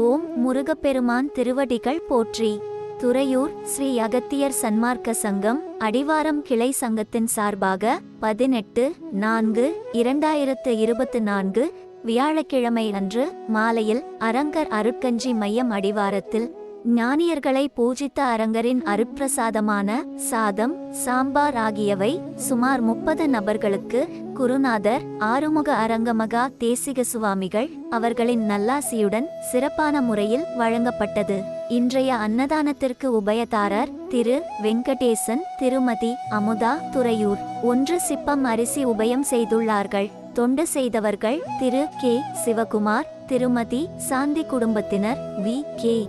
ஓம் முருகப்பெருமான் திருவடிகள் போற்றி. துறையூர் ஸ்ரீ அகத்தியர் சன்மார்க்க சங்கம் அடிவாரம் கிளை சங்கத்தின் சார்பாக பதினெட்டு நான்கு இரண்டாயிரத்து இருபத்து நான்கு வியாழக்கிழமை அன்று மாலையில் அரங்கர் அருட்கஞ்சி மையம் அடிவாரத்தில் ஞானியர்களை பூஜித்த அரங்கரின் அருப்பிரசாதமான சாதம் சாம்பார் ஆகியவை சுமார் முப்பது நபர்களுக்கு குருநாதர் ஆறுமுக அரங்கமகா தேசிக சுவாமிகள் அவர்களின் நல்லாசியுடன் சிறப்பான முறையில் வழங்கப்பட்டது. இன்றைய அன்னதானத்திற்கு உபயதாரர் திரு வெங்கடேசன் திருமதி அமுதா துறையூர். ஒன்று சிப்பம் அரிசி உபயம் செய்துள்ளார்கள். தொண்டு செய்தவர்கள் திரு கே. சிவகுமார் திருமதி சாந்தி குடும்பத்தினர் வி. கே.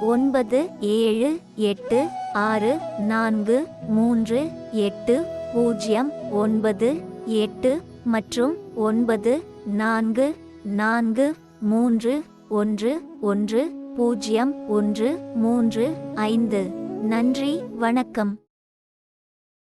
ஒன்பது ஏழு எட்டு ஆறு நான்கு மூன்று எட்டு பூஜ்ஜியம் ஒன்பது எட்டு மற்றும் ஒன்பது நான்கு நான்கு மூன்று ஒன்று ஒன்று பூஜ்ஜியம் ஒன்று மூன்று ஐந்து. நன்றி வணக்கம்.